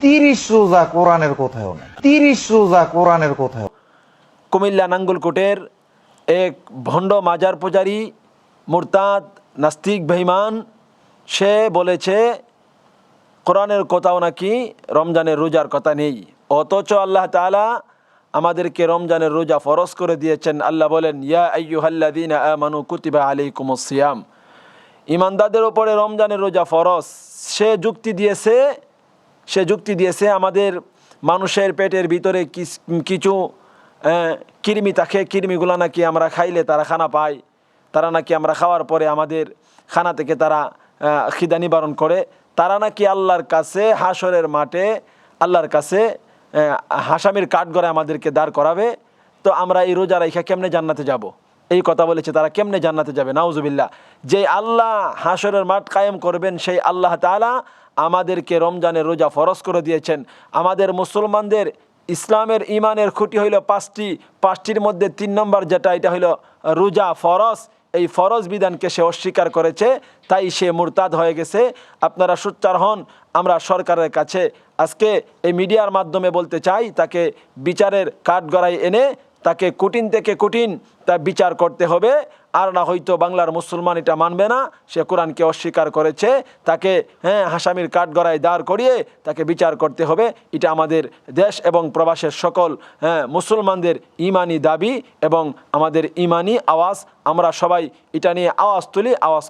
তিরিশ রোজা কোরআনের কোথাও নেই। তিরিশ রোজা কোরআনের কোথাও কুমিল্লা নাঙ্গলকোটের এক ভণ্ড মাজার পূজারী মুরতাদ নাস্তিক বেঈমান, সে বলেছে, কোরআনের কোথাও নাকি রমজানের রোজার কথা নেই। অথচ আল্লাহ তাআলা আমাদেরকে রমজানের রোজা ফরজ করে দিয়েছেন। আল্লাহ বলেন, ইয়া আইয়ুহাল্লাযীনা আমানু কুতিবা আলাইকুমুস সিয়াম ইমানদারদের ওপরে রমজানের রোজা ফরজ। সে যুক্তি দিয়েছে সে যুক্তি দিয়েছে, আমাদের মানুষের পেটের ভিতরে কিছু কৃমি থাকে, কৃমিগুলো নাকি আমরা খাইলে তারা খানা পায়। তারা নাকি আমরা খাওয়ার পরে আমাদের খানা থেকে তারা খিদা নিবারণ করে। তারা নাকি আল্লাহর কাছে হাসরের মাঠে, আল্লাহর কাছে হাসামির কাঠগড়ে আমাদেরকে দাঁড় করাবে। তো আমরা এই রোজা রাইখা কেমনে জান্নাতে যাব। এই কথা বলেছে, তারা কেমনে জান্নাতে যাবে? নাউজুবিল্লাহ। যে আল্লাহ হাসরের মাঠ কায়েম করবেন, সেই আল্লাহ তাআলা আমাদেরকে রমজানের রোজা ফরজ করে দিয়েছেন। আমাদের মুসলমানদের ইসলামের ইমানের খুঁটি হইল পাঁচটি। পাঁচটির মধ্যে তিন নম্বর যেটা, এটা হইল রোজা ফরজ। এই ফরজ বিধানকে সে অস্বীকার করেছে, তাই সে মুরতাদ হয়ে গেছে। আপনারা সোচ্চার হন, আমরা সরকারের কাছে আজকে এই মিডিয়ার মাধ্যমে বলতে চাই, তাকে বিচারের কাঠগড়ায় এনে, তাকে কঠিন থেকে কঠিন তা বিচার করতে হবে। আর না হয়তো বাংলার মুসলমান এটা মানবে না। সে কোরআনকে অস্বীকার করেছে। তাকে হ্যাঁ হাসামির কাঠগড়ায় দাঁড় করিয়ে তাকে বিচার করতে হবে। এটা আমাদের দেশ এবং প্রবাসের সকল হ্যাঁ মুসলমানদের ইমানি দাবি এবং আমাদের ইমানি আওয়াজ। আমরা সবাই এটা নিয়ে আওয়াজ তুলি, আওয়াজ।